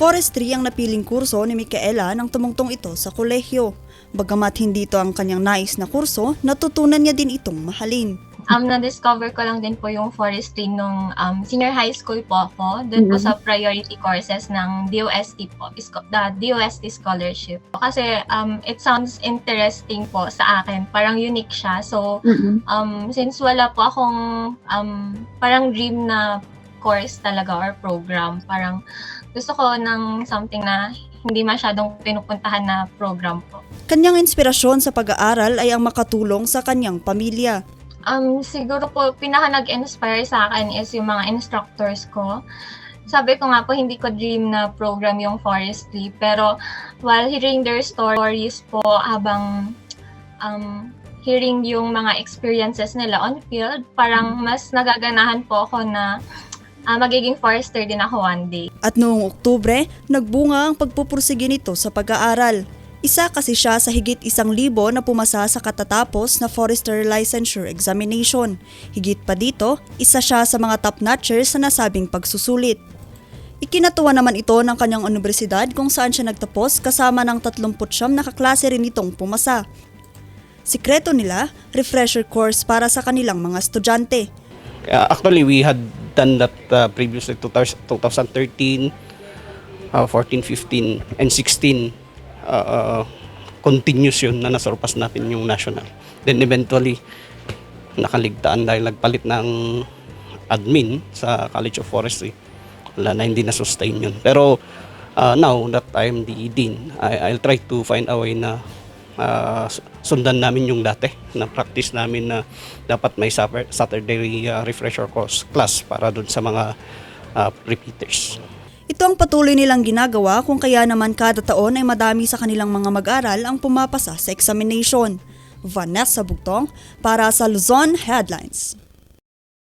Forestry ang napiling kurso ni Micaela nang tumungtong ito sa kolehiyo. Bagamat hindi ito ang kanyang nais na kurso, natutunan niya din itong mahalin. Um, na-discover ko lang din po yung forestry nung um, senior high school po ako. Doon po Mhm. sa priority courses ng DOST po, the DOST scholarship. Kasi um, it sounds interesting po sa akin. Parang unique siya. So, Mm-mm. um, since wala po akong um, parang dream na course talaga or program, parang gusto ko ng something na hindi masyadong pinupuntahan na program po. Kanyang inspirasyon sa pag-aaral ay ang makatulong sa kanyang pamilya. Um, siguro po, pinaka nag-inspire sa akin is yung mga instructors ko. Sabi ko nga po, hindi ko dream na program yung forestry. Pero while hearing their stories po, habang um, hearing yung mga experiences nila on field, parang mas nagaganahan po ako na ah, magiging forester din ako one day. At noong Oktubre, nagbunga ang pagpupursige nito sa pag-aaral. Isa kasi siya sa higit isang libo na pumasa sa katatapos na Forester Licensure Examination. Higit pa dito, isa siya sa mga top-notchers sa nasabing pagsusulit. Ikinatuwa naman ito ng kanyang universidad kung saan siya nagtapos kasama ng 39 na kaklase rin itong pumasa. Sikreto nila, refresher course para sa kanilang mga estudyante. Uh, actually, we had done that uh, previously 2000 2013, uh, 14, 15, and 16. Uh, uh, continuous yun na nasurpass natin yung national. Then eventually, nakaligtaan dahil nagpalit ng admin sa College of Forestry. Wala na, hindi na-sustain yun. Pero uh, now that I'm the dean, I, I'll try to find a way na uh, sundan namin yung dati na practice namin na dapat may Satur- Saturday uh, refresher course class para dun sa mga uh, repeaters. Ito ang patuloy nilang ginagawa kung kaya naman kada taon ay madami sa kanilang mga mag-aral ang pumapasa sa examination. Vanessa Bugtong para sa Luzon Headlines.